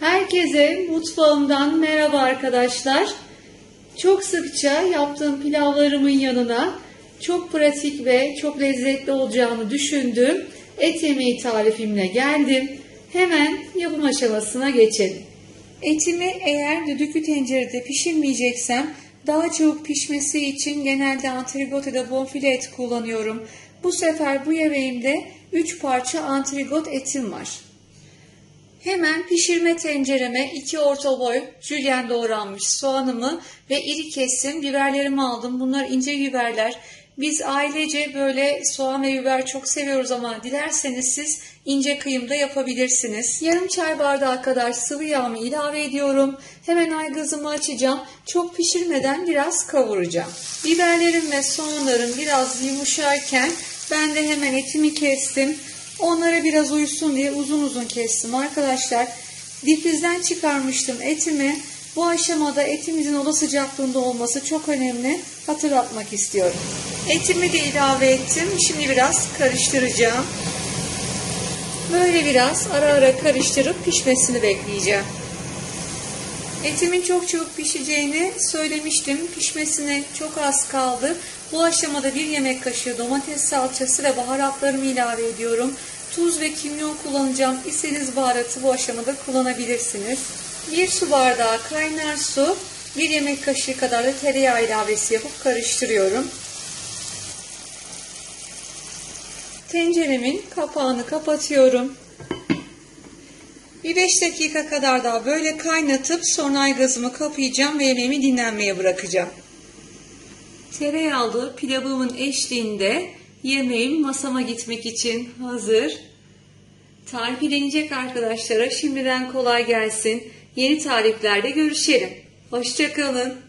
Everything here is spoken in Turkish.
Herkese mutfağımdan merhaba arkadaşlar. Çok sıkça yaptığım pilavlarımın yanına çok pratik ve çok lezzetli olacağını düşündüğüm et yemeği tarifimle geldim. Hemen yapım aşamasına geçelim. Etimi eğer düdüklü tencerede pişirmeyeceksem daha çabuk pişmesi için genelde antrikot ya da bonfile et kullanıyorum. Bu sefer bu yemeğimde 3 parça antrikot etim var. Hemen pişirme tencereme 2 orta boy jülyen doğranmış soğanımı ve iri kesim biberlerimi aldım. Bunlar ince biberler. Biz ailece böyle soğan ve biber çok seviyoruz ama dilerseniz siz ince kıyımda yapabilirsiniz. Yarım çay bardağı kadar sıvı yağımı ilave ediyorum. Hemen aygazımı açacağım. Çok pişirmeden biraz kavuracağım. Biberlerim ve soğanlarım biraz yumuşarken ben de hemen etimi kestim. Onlara biraz uyusun diye uzun uzun kestim arkadaşlar. Difrizden çıkarmıştım etimi. Bu aşamada etimizin oda sıcaklığında olması çok önemli. Hatırlatmak istiyorum. Etimi de ilave ettim. Şimdi biraz karıştıracağım. Böyle biraz ara ara karıştırıp pişmesini bekleyeceğim. Etimin çok çabuk pişeceğini söylemiştim. Pişmesine çok az kaldı. Bu aşamada bir yemek kaşığı domates salçası ve baharatlarımı ilave ediyorum. Tuz ve kimyon kullanacağım. İstediğiniz baharatı bu aşamada kullanabilirsiniz. Bir su bardağı kaynar su, bir yemek kaşığı kadar da tereyağı ilavesi yapıp karıştırıyorum. Tenceremin kapağını kapatıyorum. Bir 5 dakika kadar daha böyle kaynatıp sonra aygazımı kapayacağım ve yemeğimi dinlenmeye bırakacağım. Tereyağlı pilavımın eşliğinde yemeğim masama gitmek için hazır. Tarifi deneyecek arkadaşlara şimdiden kolay gelsin. Yeni tariflerde görüşelim. Hoşçakalın.